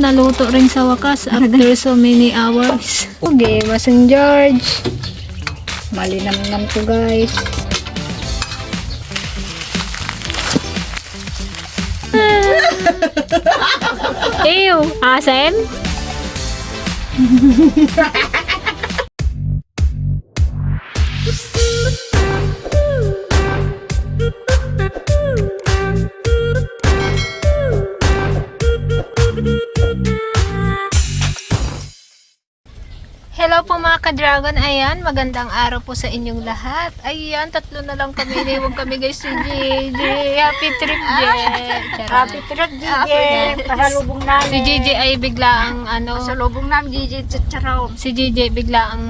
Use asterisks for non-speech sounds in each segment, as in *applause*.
Naluto rin sa wakas after *laughs* so many hours. Okay, Masang George. Malinamnam to guys. *laughs* Ew, asen? *laughs* po mga ka-dragon. Ayan, magandang araw po sa inyong lahat. Ayan, tatlo na lang kami. Iniwan kami guys si JJ. Happy trip, Jet. Happy trip, DJ. Pasalubong namin. Si JJ ay bigla ang ano, Pasalubong namin, DJ Chicharon. si JJ bigla ang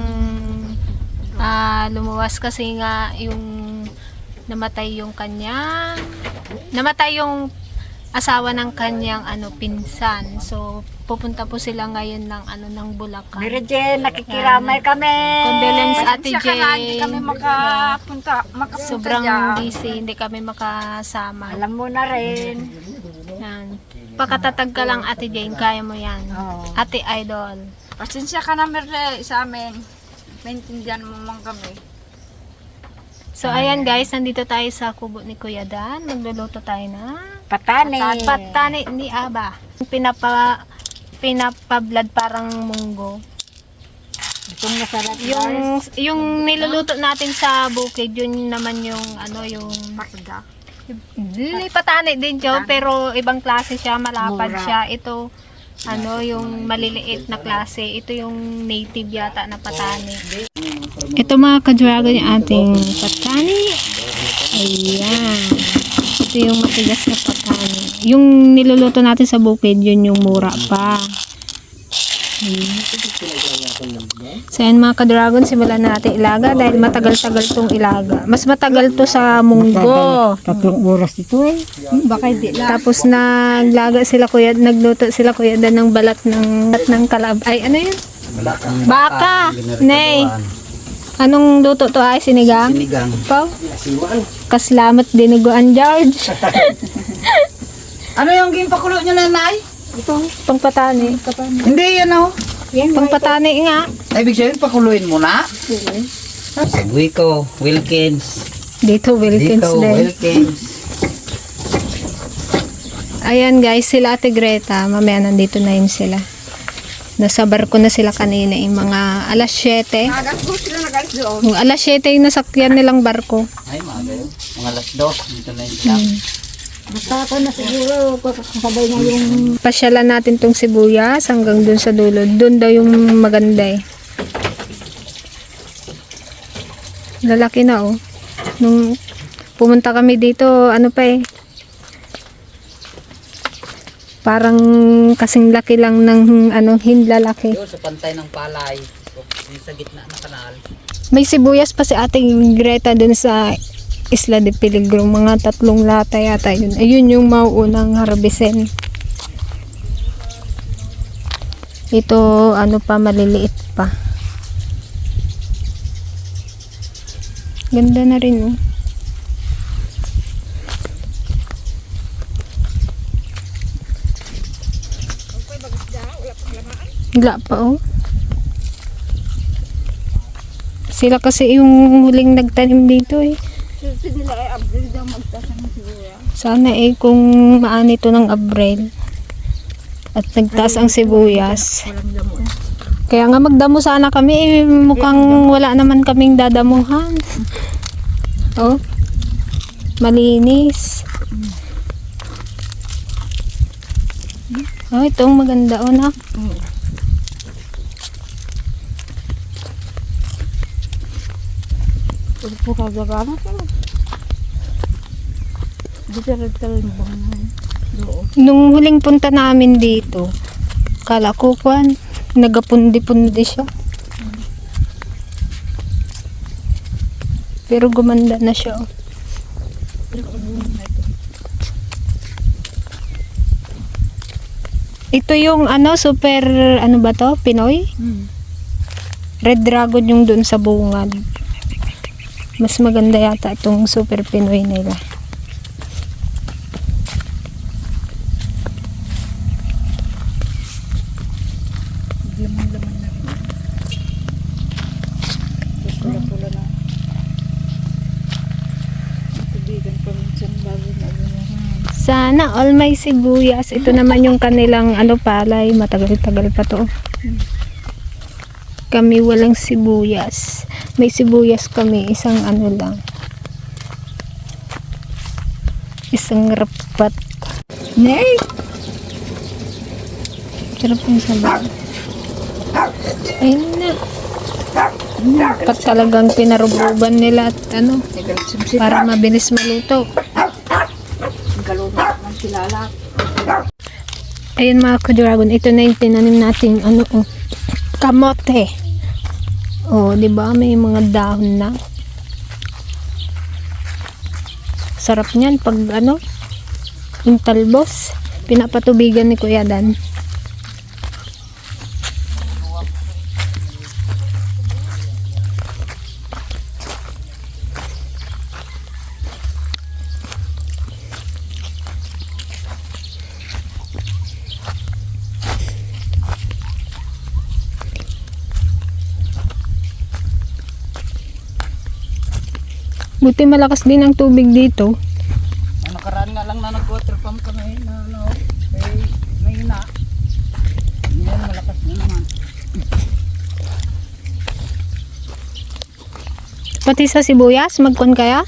ah, lumuwas kasi nga yung namatay yung kanyang namatay yung asawa ng kanyang ano pinsan. So pupunta po sila ngayon ng ano ng Bulacan. Mary Jane, nakikiramay kami. Condolence, Ate Pasensya ka na, Hindi Jane. kami makapunta, makapunta Sobrang dyan. busy, hindi kami makasama. Alam mo na rin. Yan. Pakatatag ka lang Ate Jane, kaya mo yan. Oo. Ate Idol. Pasensya ka na, Mary, sa amin. Maintindihan mo man kami. So ayan guys, nandito tayo sa kubo ni Kuya Dan. Magluluto tayo na Patani. patani ni Aba. Pinapa pinapablad parang munggo. Itong masarap Yung yung niluluto natin sa bukid, yun naman yung ano yung Makda. Hindi patani din siya, pero ibang klase siya, malapad Mura. siya. Ito ano yung maliliit na klase. Ito yung native yata na patani. Ito mga ka-dragon yung ating patani. Ayan. Ito yung matigas na patani. Yung niluluto natin sa bukid, yun yung mura pa. So yan mga ka-dragon, simulan na natin ilaga dahil matagal-tagal tong ilaga. Mas matagal to sa munggo. Tatlong oras ito eh. Baka hindi lang. Tapos naglaga sila kuya, nagluto sila kuya dan ng balat ng balat ng kalab. Ay ano yun? Baka. Nay. Anong luto to ay sinigang? Sinigang. Pao? Kaslamat dinuguan George. *laughs* Ano yung gimpakulo nyo na, Nay? Pangpatani. Hindi, yan oh. Pangpatani nga. Ibig sabihin, pakuluin mo na. Wico, Wilkins. Dito Wilkins Dito, din. Wilkins. Ayan guys, sila Ate Greta. Mamaya nandito na yun sila. Nasa barko na sila kanina yung mga alas 7. Nagatgo sila nagalit doon. Yung alas 7 yung nasakyan nilang barko. Ay, mga. Mga alas dos. Dito na yung stop. Basta ako na siguro, kasabay na yung Pasyalan natin tong sibuyas hanggang dun sa dulo. Dun daw yung maganda eh. Lalaki na oh. Nung pumunta kami dito, ano pa eh. Parang kasing laki lang ng ano, hinlalaki. Doon sa pantay ng palay. Sa gitna ng kanal. May sibuyas pa si ating Greta dun sa Isla de Peligro. Mga tatlong lata yata yun. Ayun yung mauunang harvestin. Ito, ano pa, maliliit pa. Ganda na rin, oh. Wala pa, oh. Sila kasi yung huling nagtanim dito eh. Nila ay abdul daw magtasan ng siguro. Sana eh kung maani to ng Abril at nagtaas ang sibuyas. Kaya nga magdamo sana kami eh, mukhang wala naman kaming dadamuhan. Oh. Malinis. Oh, itong maganda oh na. Puro po kagagana talagang bangan. Doon. Nung huling punta namin dito, kala ko kwan, nagapundi-pundi siya. Pero gumanda na siya. Ito yung ano, super, ano ba to? Pinoy? Hmm. Red Dragon yung dun sa bungad. Mas maganda yata itong super Pinoy nila. Sana all may sibuyas. Ito naman yung kanilang ano palay. Matagal-tagal pa to. Kami walang sibuyas. May sibuyas kami. Isang ano lang. Isang rapat. Nay! Sarap yung sabaw. Ayun na. Dapat talagang pinarububan nila at ano, para mabilis maluto. Kilala. Ayun mga ka-dragon, ito na yung tinanim nating ano, oh, kamote. Oh, di ba May mga dahon na. Sarap niyan pag ano, yung talbos. Pinapatubigan ni Kuya Dan. Buti malakas din ang tubig dito. Nakaraan nga lang na nag-water pump kami na ano, may, may na. Yan, malakas na naman. Pati sa sibuyas, magkon kaya?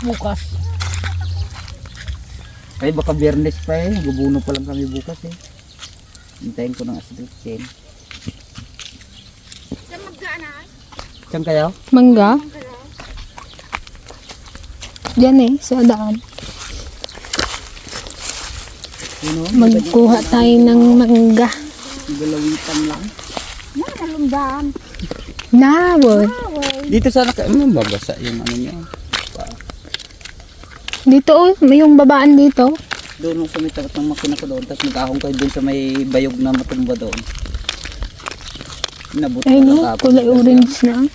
Bukas. Ay, baka biyernes pa eh. Gubuno pa lang kami bukas eh. Hintayin ko ng asibit Saan kayo? Mangga? Diyan eh, sa daan. Magkuha tayo ng mangga. Galawitan lang. Nalumdaan. Nawod. Dito sana kayo, mababasa yung ano niya. Dito oh, may yung babaan dito. Doon sa may tapat ng makina ko doon. Tapos nag-ahong kayo doon sa may bayog na matumba doon. Nabuto Ay no, na kulay orange na.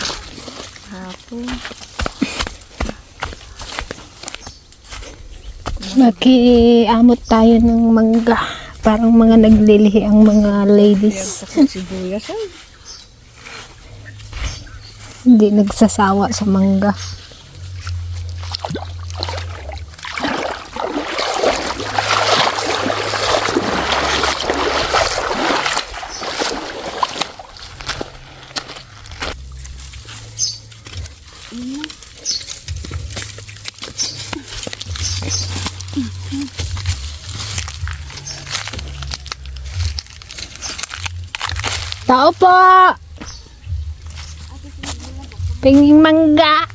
Makiamot tayo ng mangga. Parang mga naglilihi ang mga ladies. Sibuyas *laughs* ay. Hindi nagsasawa sa mangga. Tao po! Pinging mangga.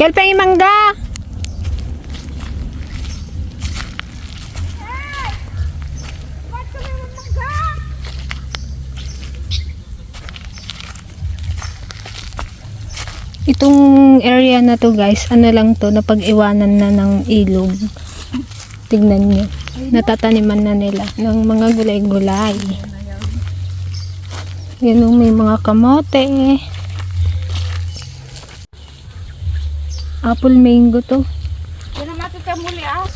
Kel pinging mangga. Itong area na to guys, ano lang to, napag-iwanan na ng ilog. Tignan nyo. Natataniman na nila ng mga gulay-gulay. Yan yung may mga kamote. Apple mango to. Yan ang matita muli ah.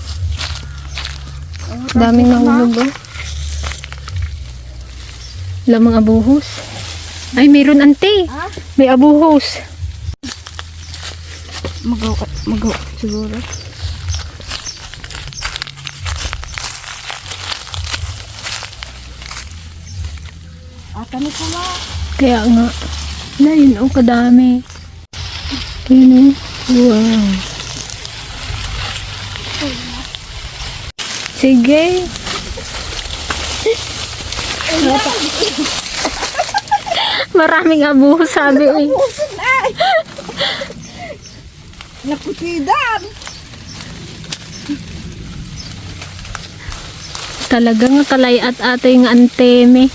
Daming nahulog oh. Lamang abuhos. Ay, mayroon ante. May abuhos. Magaw, magaw siguro. Ata ni pala. Kaya nga. Na yun oh, kadami. Yun oh. Wow. Sige. Maraming abuho sabi eh. Naputidan. Talagang kalay at ate yung anteme.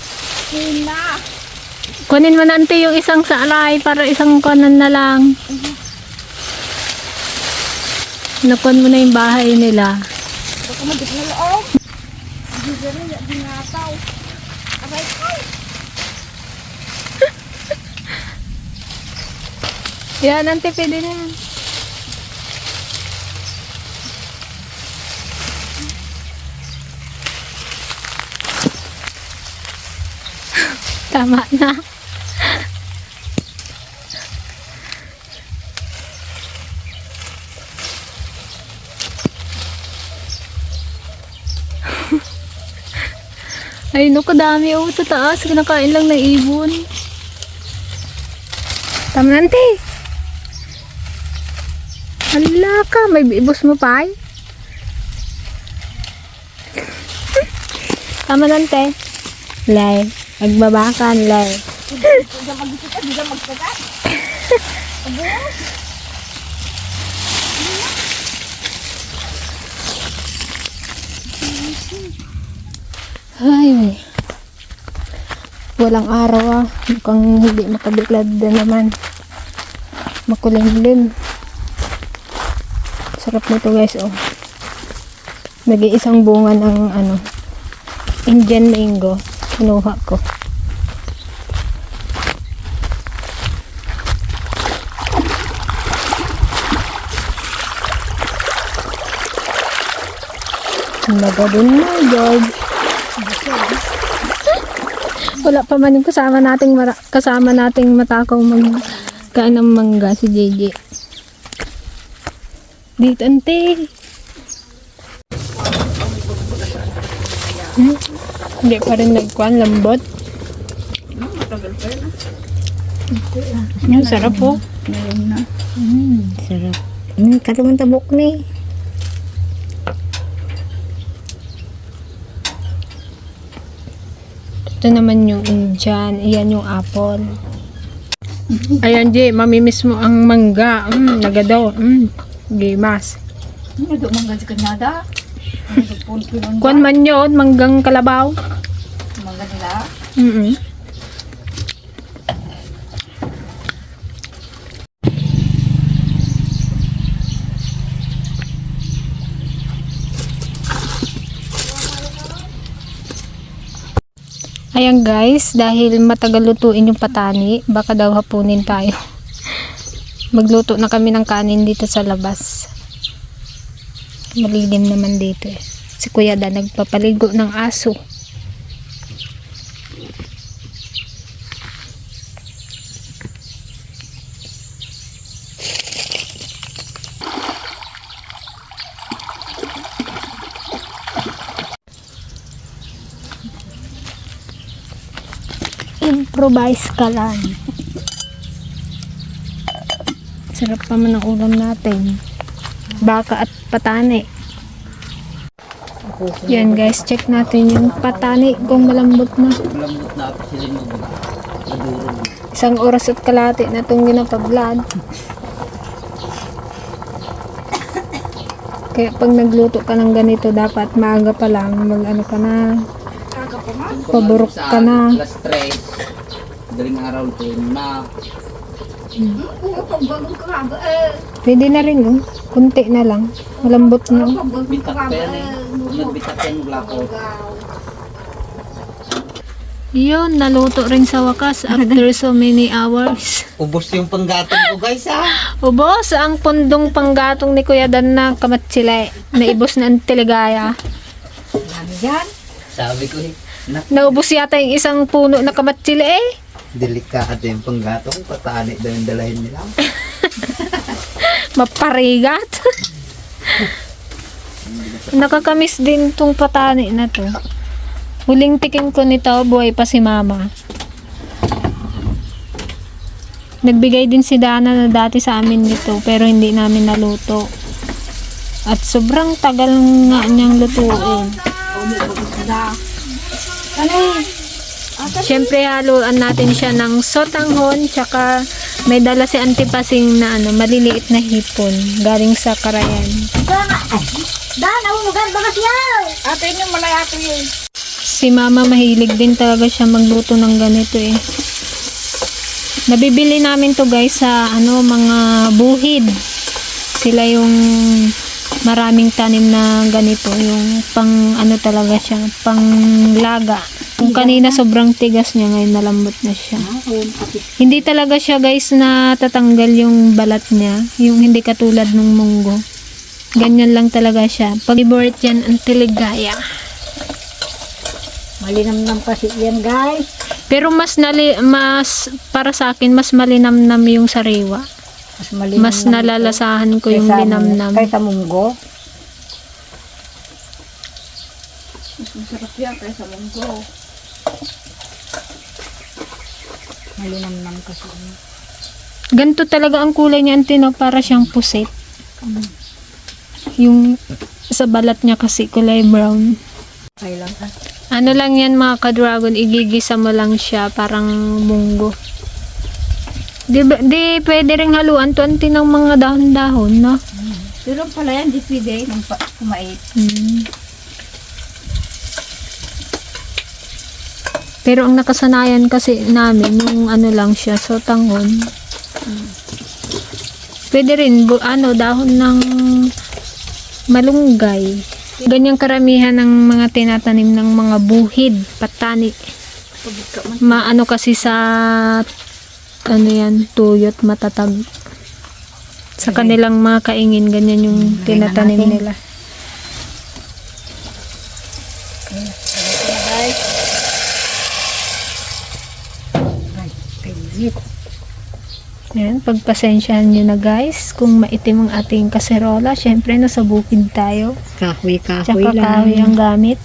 Sina. Kunin mo na ante yung isang salay para isang kanan na lang. Nakon mo na yung bahay nila. Baka madik na loob. Hindi ka rin, hindi nga tao. Aray, ay. *laughs* Yan, ante pwede na yan. Tama na. *laughs* Ay, no, kadami oh, sa taas. Kinakain lang ng ibon. Tama na, ante. Hala ka, may ibos mo pa ay. *laughs* Tama na, ante. Lay, magbabakan, lay. Ay, walang araw ah. Mukhang hindi makabiglad na naman. Makulimlim. Sarap nito guys, oh. Nag-iisang bunga ng ano, Indian mango. Kinuha ko. Laga din na, George. *laughs* Wala pa man yung kasama nating kasama nating matakaw mag kain ng mangga si JJ. Dito ante. Hindi pa rin nagkuhan, lambot. Matagal pa yun. Yung sarap po. Ngayon na. Mm, sarap. Mm, katumang tabok na eh. Ito naman yung Indian. Iyan yung apple. Ayan, Jay. Mamimiss mo ang mangga. Mm, nagado. Mm, gimas. Nado mga si punto nun. Kuan man yun, manggang kalabaw. Nila. Mm -mm. Ayan guys, dahil matagal lutuin yung patani, baka daw hapunin tayo. *laughs* Magluto na kami ng kanin dito sa labas. Malilim naman dito eh. Si Kuya Da nagpapaligo ng aso. Improvise ka lang. Sarap pa man ang ulam natin. Baka at patani. Yan guys, check natin yung patani kung malambot na. Malambot na ako sila mo. Maduro. Isang oras at kalati na itong ginapablad. Kaya pag nagluto ka ng ganito, dapat maaga pa lang mag ano ka na. Paburok ka na. Alas 3. Daling araw ito na. Pwede na rin oh. Kunti na lang. Malambot na. oh. Bitak pa yan eh. Nagbitak yan mula ko. Yun, naluto rin sa wakas after so many hours. Ubos yung panggatong ko guys ha. Ubos ang pundong panggatong ni Kuya Dan na kamatsile. Naibos na ang teligaya. Sabi ko eh. Naubos yata yung isang puno na kamatsile eh. Delikado yung panggatong. Patani daw yung dalahin nila. *laughs* Maparigat. Nakakamiss din tong patani na to. Huling tikim ko nito, buhay pa si mama. Nagbigay din si Dana na dati sa amin nito, pero hindi namin naluto. At sobrang tagal nga niyang lutuin. Siyempre haluan natin siya ng sotanghon, tsaka may dala si Antipasing na ano, maliliit na hipon, galing sa Karayan. Dan, ako magan bagas yaw. Ate nyo malayato yun. Si mama mahilig din talaga siya magluto ng ganito eh. Nabibili namin to guys sa ano mga buhid. Sila yung maraming tanim na ganito, yung pang ano talaga siya, pang laga. Kung kanina sobrang tigas niya, ngayon malambot na siya. Hindi talaga siya guys na tatanggal yung balat niya, yung hindi katulad ng munggo. Ganyan lang talaga siya. Pag-favorite yan ang tiligaya. Malinam ng pasi yan guys. Pero mas nali, mas para sa akin mas malinamnam yung sariwa. Mas malinam Mas nalalasahan ko yung kaysa- linamnam. Kaysa munggo. Mas masarap yan kaysa munggo. Malinamnam kasi. Ganito talaga ang kulay niya antino para siyang pusit. Yung sa balat niya kasi kulay brown. Okay lang. ah. Ano lang yan mga ka-dragon, igigisa mo lang siya parang munggo. Di, ba, di pwede rin haluan to anti ng mga dahon-dahon, no? Pero pala yan, di pwede nang pa- kumait. Mm. Pero ang nakasanayan kasi namin, nung ano lang siya, so tangon. Pwede rin, bu- ano, dahon ng malunggay. Ganyang karamihan ng mga tinatanim ng mga buhid, patani. Maano kasi sa, ano yan, tuyot, matatag. Sa kanilang mga kaingin, ganyan yung tinatanim nila. Yan, pagpasensyahan nyo na guys, kung maitim ang ating kaserola, syempre nasa bukid tayo. Kahoy-kahoy Tsaka lang. kahoy ang gamit.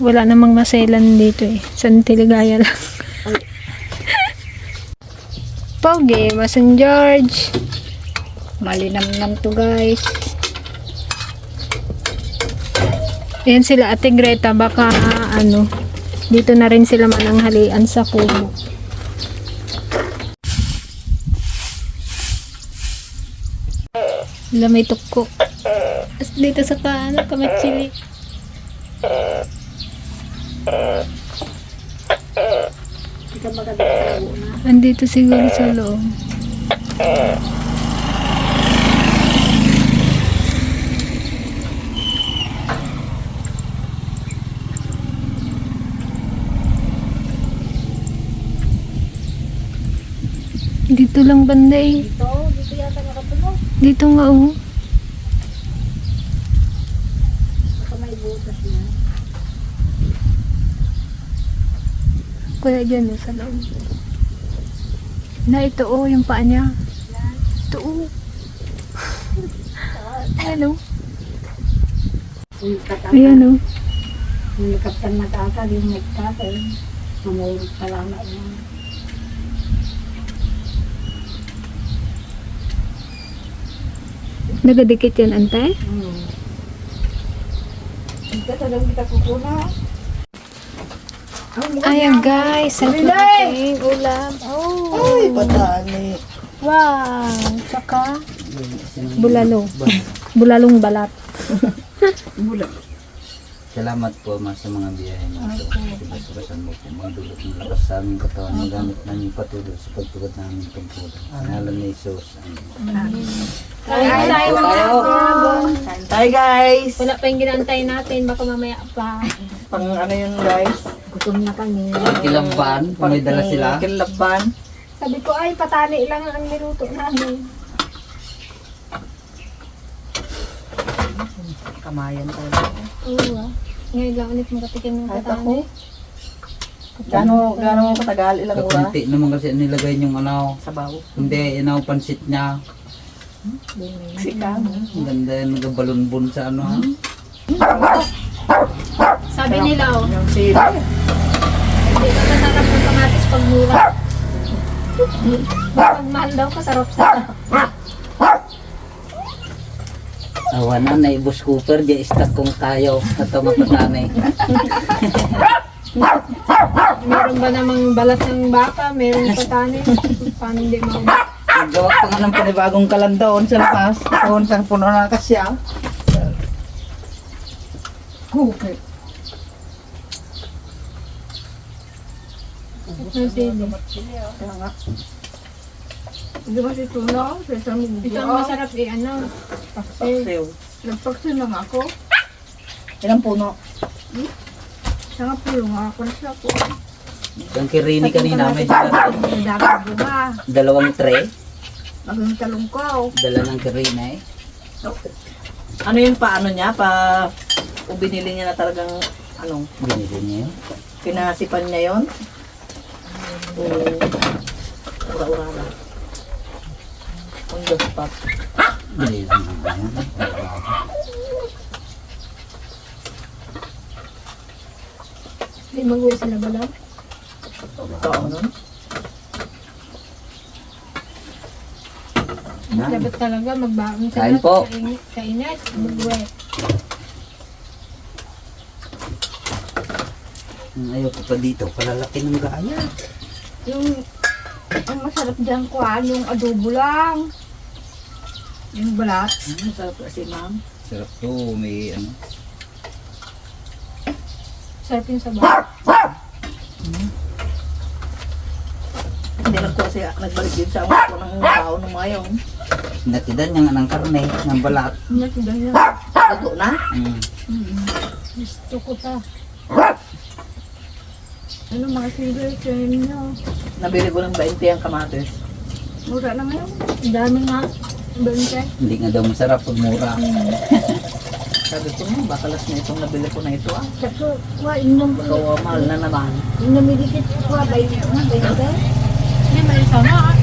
Wala namang maselan dito eh. Santiligaya lang. *laughs* Pogi, Masan George. Malinamnam to guys. Yan sila Ate Greta, baka ano, dito na rin sila mananghalian sa kubo. Sila may tukko. Dito sa ka, ano, kamatsili. Andito siguro sa loob. Dito lang banda eh. Dito, dito yata nakatulog. Dito nga oh. Baka may butas na. Kuya dyan oh, sa loob. Na ito oh, yung paa niya. Ito oh. *laughs* Ayan oh. Yung. Ayan oh. Yung kaptan matata, yung may kapal. Mamulog pa lang na yun. Nagadikit yan, antay? Hmm. Ayan guys, sa ating ulam. Oh. Ay, patani. Wow. Tsaka bulalo. Bulalong balat. *laughs* Salamat po mas sa mga biyahe mo ito. Pinasukasan mo po magdulot ng lakas sa aming katawan. Magamit namin patuloy sa pagtugot namin tungkulan. Ngalan ni Jesus. Amen. Kain tayo Hi guys! Wala pa yung ginantay natin, baka mamaya pa. Pang ano yun guys? Gutom na kami. Kilamban, kung may dala sila. Kilaban. Sabi ko, ay, patani lang ang niluto namin. Kamayan talaga. Oo ah. Ngayon lang ulit magatikim ng Kahit ako. Gano, gano mo katagal? Ilang oras? Kakunti naman kasi nilagay yung ano. Sabaw. Hindi, inaw pansit niya. Sika. Ang ganda yung nagabalunbon sa ano ha. Sabi nila, oh, Yung sili. hindi ka masarap ng kamatis pag mura. Pag mahal daw, kasarap sa Awa na, naibos Cooper, di istak kong tayo. At mapatanay. Meron ba namang balat ng baka? Meron patani? Paano hindi maubos? Gawa pa nga ng panibagong kalandaon sa labas. Doon sa puno na kasya. Cooker. Kaya nga. Hindi ba si Tuna? Sa isang. Ito ang masarap eh, ano? Paksiw. Nagpaksin lang ako. Ilang puno? Siya nga pulong ako na siya po. Yung kirini kanina may dami bunga. dalawang tray. Maging talong ko. Dala ng kirina eh. Ano yung paano niya? Pa O binili niya na talagang, ano, Binili niya yun. pinasipan niya yon O, ura-ura lang. The spot. Binili lang naman yan. Hindi mag-uwi sila ba lang? Ano? Yan. Dapat talaga magbaon sila Kain po. sa init. Sa init, mag-uwi. Ayaw ko pa dito. Palalaki ng gaya. Yung, ang masarap dyan ko, ah, yung adobo lang. Yung balat. Hmm, sarap kasi, ma'am. Sarap to. May ano. Sarap yung sabaw. Hindi lang ko kasi nagbalik din sa ako ng tao ng mga yun. Natidan niya nga ng karne. Ng balat. Natidan niya. Luto na. Hmm. Gusto ko ta. Ano mga silo, kain niyo. Nabili ko ng 20 ang kamatis. Mura na ngayon. Ang dami nga. Bente. Hindi nga daw masarap pag mura. *laughs* Sabi ko mo, bakalas na itong nabili ko na ito ah. Sabi wa, inom ko. Ikaw ah, mahal na naman. Yung namidikit ko, bay niya nga, niya. Hindi, may isa nga. ah.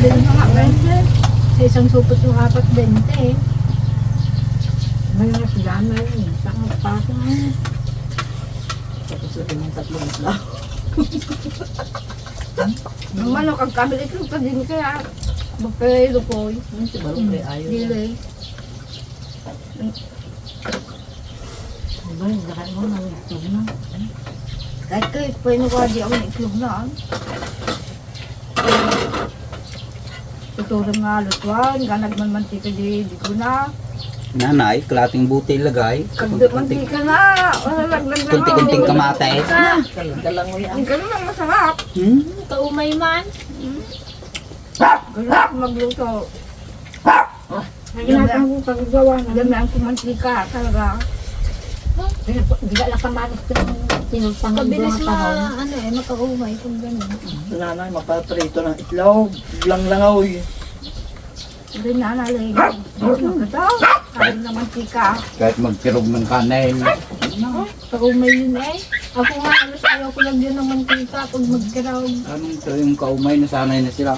Bay niya nga, niya. Sa isang supot yung apat, bente eh. May mga sigana yun. Saka pasok na yun. Tapos sabi ng tatlong isla. Yung ano, kagkabili ko pa din kaya. Bakay, lukoy. Hmm, si Balong kay ayaw. Dili. Kahit kayo, pwede ko di ako naiklog na. ah. Tutulong nga lutuan, ganag man mantika di, di ko na. Nanay, kalating buti lagay. Kagdo mantika na. Kunti-kunting kamate. Dalang mo yan. Ang ganun lang masarap. Hmm? Kaumay man. Ganun ako magluto. Ginagawa ko kagagawa na. Dami ang kumantika, talaga. Bigla lang kamanis ko ng tinutang Kabilis ma, ano eh, makaumay kung gano'n. Nanay, mapaprito ng itlog. Lang langaw eh. Hindi na nalay. Magkataw. Sabi ng mantika. Kahit magtirog ng kanin. Kaumay yun eh. Ako nga, alas ayaw ko lang yun ng mantika pag magkaraw. Anong ito yung kaumay na sanay na sila.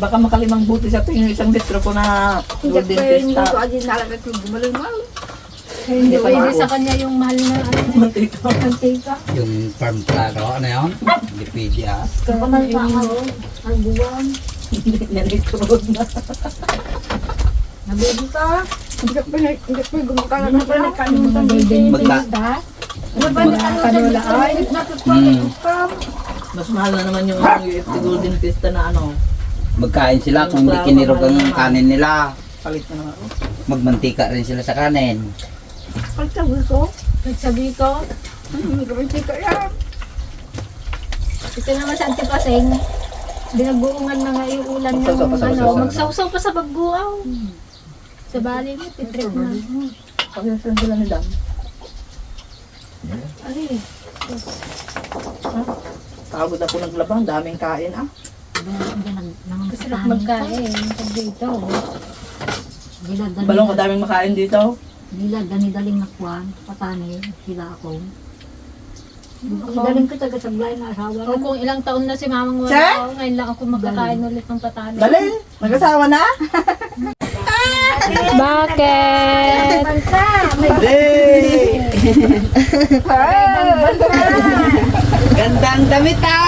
Baka makalimang buti sa tingin isang litro ko na Hindi golden yung pista. luto adin nalagay ko gumaling mo. Hindi pa pwede sa kanya yung mahal na ano, Mantika. mantika. Yung farm claro, ano yun? Lipidia. Kamal pa ako. Ang buwan. Hindi niya litro na. Nabili ka. Hindi ka pa hindi ka na pala ng Magka, Ano ba na ano kanula ay? Hmm. Mas mahal na naman yung UFT golden pista na ano. Magkain sila kung hindi kinirog ang kanin nila. Palit na naman. Oh. Magmantika rin sila sa kanin. Pagtawid ko. Nagsabi ko, Hindi ka mantika yan. ito naman sa antipaseng. Binabuungan na nga yung ulan ng ano, magsawsaw pa sa baguaw. Sa bali mo, titrip na. Pagkasan sila ni Dam. Ay, Pagod ako naglaba. Ang daming kain ah. Masarap magkain. Pag dito. Balong kadaming makain dito. Nila dani-daling nakuan, patani, sila ako. Daling ko taga sablay na asawa O kung ilang taon na si Mamang wala ako, ngayon lang ako magkakain ulit ng patalo. Dali! Nag-asawa na? *laughs* Bakit? Hindi! *laughs* Gandang damit ah!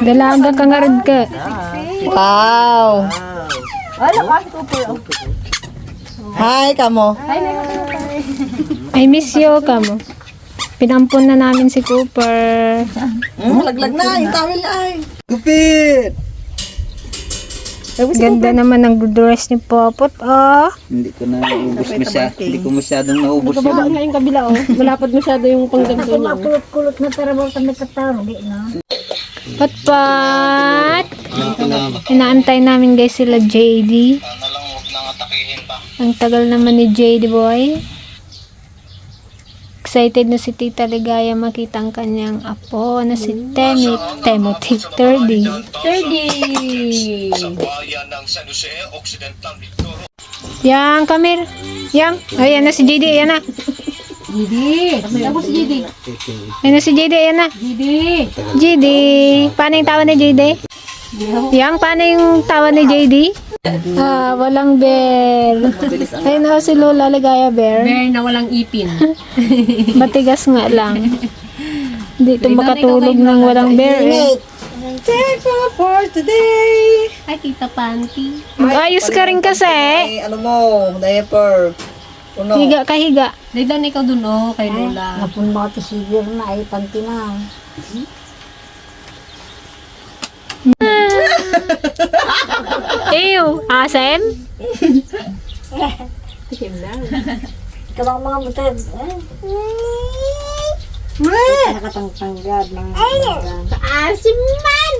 Dalaga ka nga rin ka. Wow! Ano kasi ko po? Hi, kamo. I miss you ka mo. Pinampun na namin si Cooper. Hmm, laglag na, yung towel ay. Kupit! Ganda naman ng dress ni Popot, oh. Hindi ko na naubos masyado. Hindi ko masyadong naubos yun. nga yung kabila oh. Malapad masyado yung pangganto niya. Kulot-kulot na tarabol kami kataro. Di na. Patpat! Inaantay namin guys sila JD. Ang tagal naman ni JD boy. Excited na si Tita Ligaya makita ang kanyang apo na si Temi, Timothy 30. 30! Yang, Kamir. Yang. Ayan na si JD, ayan na. Didi! Tapos si. Ayan na si JD, ayan na. Didi! JD. Paano yung tawa ni JD? Yang, paano yung tawa ni JD? Ah, walang bear. Ayun na si Lola Ligaya bear. Bear na walang ipin. *laughs* Matigas nga lang. Hindi ito makatulog ng walang bear eh. Thankful for today. Ay, Tita Panty. Ayos ka rin kasi. Ay, ano mo, diaper. Puno. Higa ka higa. Doon ikaw dun oh, kay Lola. Napun mo ito siguro na ay panty na. *laughs* Ew, asem? Tikim na. Ikaw ang mga butad. Nakatangtanggad ng Asim man!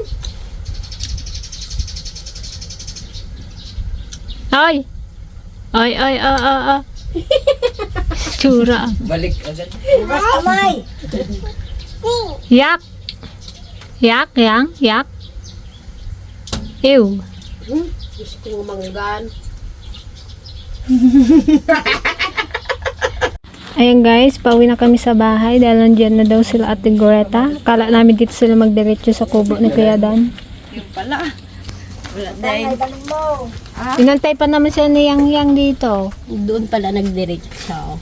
Ay! Ay, ay, ah, ah, ah. Tsura. Balik agad. Bas kamay! Yak! Yak, yang, yak. Ew. Gusto ko manggan. Ayan guys, pauwi na kami sa bahay dahil nandyan na daw sila ate Greta. Kala namin dito sila magdiretso sa kubo ni Kuya Dan. Ay, dalhin mo. Inantay pa naman siya ni Yang Yang dito. Doon pala nagdiretso.